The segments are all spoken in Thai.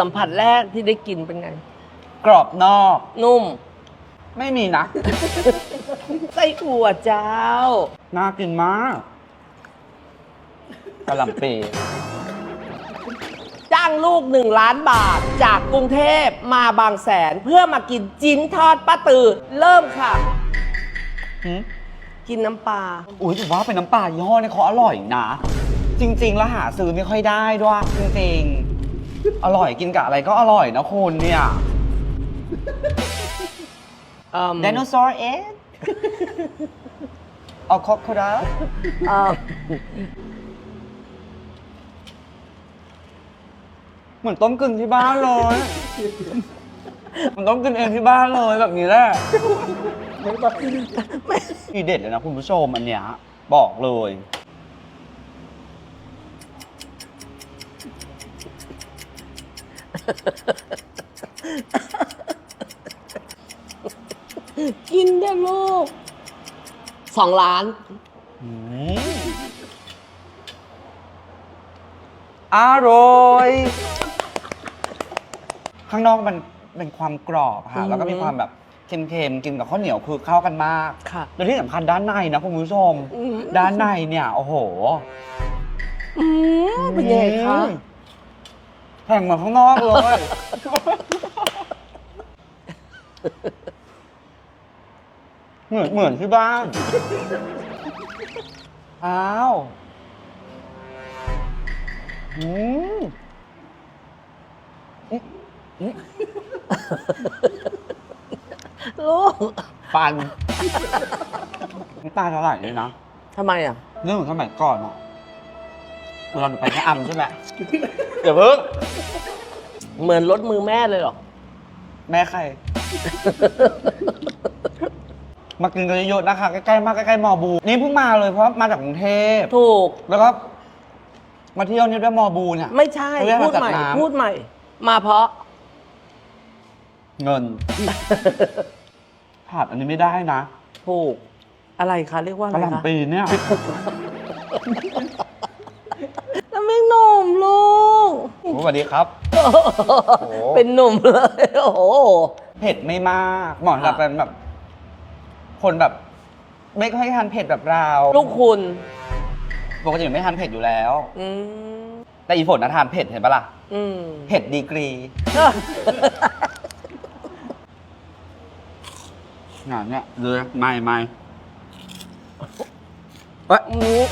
สัมผัสแรกที่ได้กินเป็นไง กรอบนอก นุ่ม ไม่มีนะ ไส้อั่วเจ้า น่ากินมากกะหล่ำปีจ้างลูกหนึ่งล้านบาท จากกรุงเทพมาบางแสนเพื่อมากินจิ้นทอดป้าตือ เริ่มค่ะ หืมกินน้ำปลาอุ้ยถือว่าเป็นน้ำปลายี่ห้อเนี่ยเขาอร่อยนะ จริง ๆ แล้วหาซื้อไม่ค่อยได้ด้วยจริง ๆ อร่อยกินกับอะไรก็อร่อยนะคุณเนี่ยเอิ่มไดโนเสาร์เอ็กเอาคอกโคดาเอิ่มเหมือนต้มกึ่งที่บ้านเลยมันต้มกึ่งเองที่บ้านเลยแบบนี้แหละทีเด็ดเลยนะคุณผู้ชมอันเนี้ยบอกเลย กินได้ลูกสองล้านอืมอร่อย ข้างนอกมันเป็นความกรอบค่ะ แล้วก็มีความแบบเค็มๆ กินกับข้าวเหนียวคือเข้ากันมากค่ะแล้วที่สำคัญด้านในนะคุณผู้ชมอืมด้านในเนี่ย โอ้โห อืมเป็นยังไงคะ อืม แข่งเหมือนข้างนอกเลย เหมือนเหมือนที่บ้าน อ้าวอืมอืมอืมลูกปันน้ำตาจะไหลเลยนะ ทำไมอะ เรื่องของสมัยก่อนอะเวลาหนูไปแค่อำใช่ไหม เดี๋ยวเพิ่งเหมือนรถมือแม่เลยเหรอ แม่ใคร มากินกันเยอะๆนะคะ ใกล้ๆมากใกล้ๆมอบู นี่เพิ่งมาเลยเพราะมาจากกรุงเทพถูก แล้วก็มาเที่ยวนี่ด้วยมอบูเนี่ยไม่ใช่ เรียกพูมาดจากใหม่น้ำพูดใหม่ มาเพราะ เงินขาดอันนี้ไม่ได้นะถูก อะไรคะ เรียกว่าอะกะไรหคะ ล่ำปีเนี่ย แล้วไม่หนุ่มลูก โอ้ส วัสดีครับ โอ้เป็นหนุ่มเลย โอ้โห เผ็ดไม่มากเหมาะสำหรับค่ะเป็นแบบ คนแบบ ไม่ค่อยทานเผ็ดแบบเราลูกคุณ ปกติไม่ทานเผ็ดอยู่แล้ว อืม แต่อีฝนนะทานเผ็ดเห็นปะล่ะอืม เผ็ดดีกรีงานเนี่ยเลยไม่ไม่เอ้ยอืม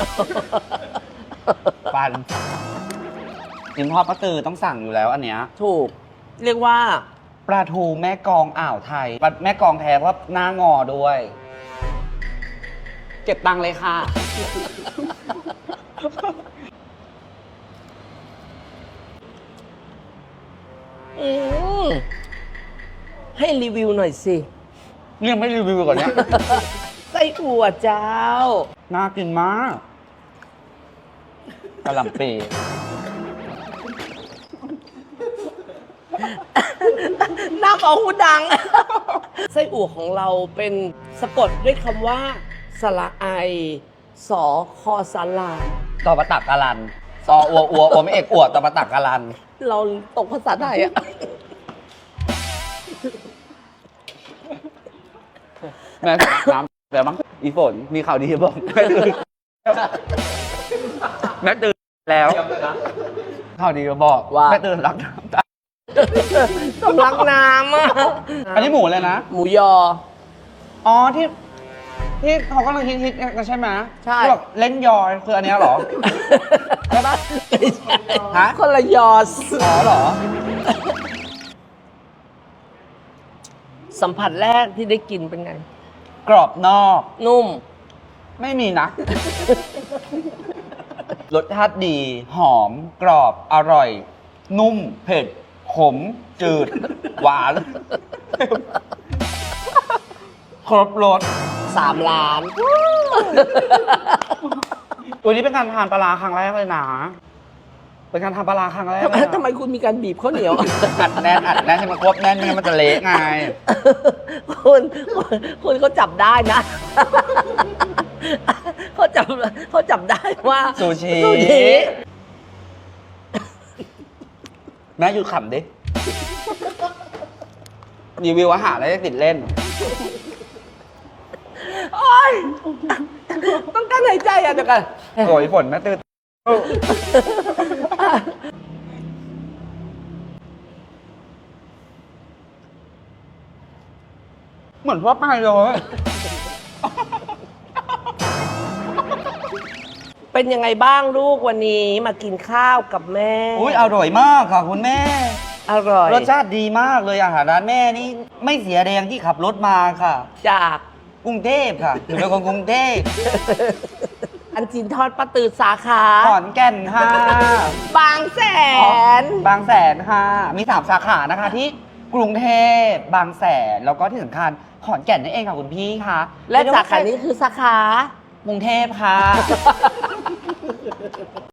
ปัน กินทอดปลาตือต้องสั่งอยู่แล้วอันเนี้ยถูก เรียกว่า ปลาทูแม่กองอ่าวไทยปลาแม่กองแท้ว่าหน้างอด้วย เก็บตังค์เลยค่ะ อืมให้รีวิวหน่อยสิยังไม่รีวิวก่อนเนี้ยไส้อั่วเจ้า น่ากินมากกะหล่ำปี หน้าของหูดัง ไส้อั่วของเราเป็นสะกดด้วยคำว่าสระไอสอคอสลาต่อประตักกะลันซออัวอัวอัวไม่เอกอวดต่อประตักกะลัน เราตกภาษาไทยอะแม่น้ำแต่บ้างอีฝนมีข่าวดีบอกแม่ตื่นแม่ตื่นแล้วข่าวดีมาบอกว่าแม่ตื่นรักน้ำตา ต้องรักน้ำอะอันนี้หมูเลยนะ หมูยอ อ๋อที่ ที่เขากำลังฮิตฮิตๆกันใช่ไหมใช่ ที่แบบเล่นยอยคืออันเนี้ยเหรอ ใช่ปะไม่ใช่ฮะ คนละยอสอ๋อเหรอ สัมผัสแรกที่ได้กินเป็นไง กรอบนอก นุ่ม ไม่มีนะ รสชาติดี หอม กรอบ อร่อย นุ่ม เผ็ด ขม จืด หวาน ครบรสสามล้าน ตัวนี้เป็นการทานปลาร้าครั้งแรกเลยนะ เป็นการทานปลาร้าครั้งแรกทำไมเลยนะทำไมคุณมีการบีบข้าวเหนียว อัดแน่นอัดแน่นให้มันครบแน่นไม่งั้นมันจะเละไง คุณคุณคุณเขาจับได้นะ เขาจับเขาจับได้ว่าซูชิ ซูชิ แม่หยุดขำดิ รีวิวอาหารแล้วจะติดเล่น โอ๊ย ต้องกั้นหายใจอะเดี๋ยวกันโอยฝนแม่ตื่นเหมือนทั่วไปเลย เป็นยังไงบ้างลูกวันนี้มากินข้าวกับแม่ อุ้ยอร่อยมากค่ะคุณแม่ อร่อยรสชาติดีมากเลยอาหารร้านแม่นี่ไม่เสียแรงที่ขับรถมาค่ะ จากกรุงเทพค่ะถือเป็นคนกรุงเทพอันจินทอดปลาตือสาขาขอนแก่นค่ะ บางแสน บางแสนค่ะ มีสามสาขานะคะที่กรุงเทพบางแสนแล้วก็ที่สำคัญขอนแก่นนั่นเองค่ะคุณพี่ค่ะ และสาขานี้คือสาขา กรุงเทพค่ะ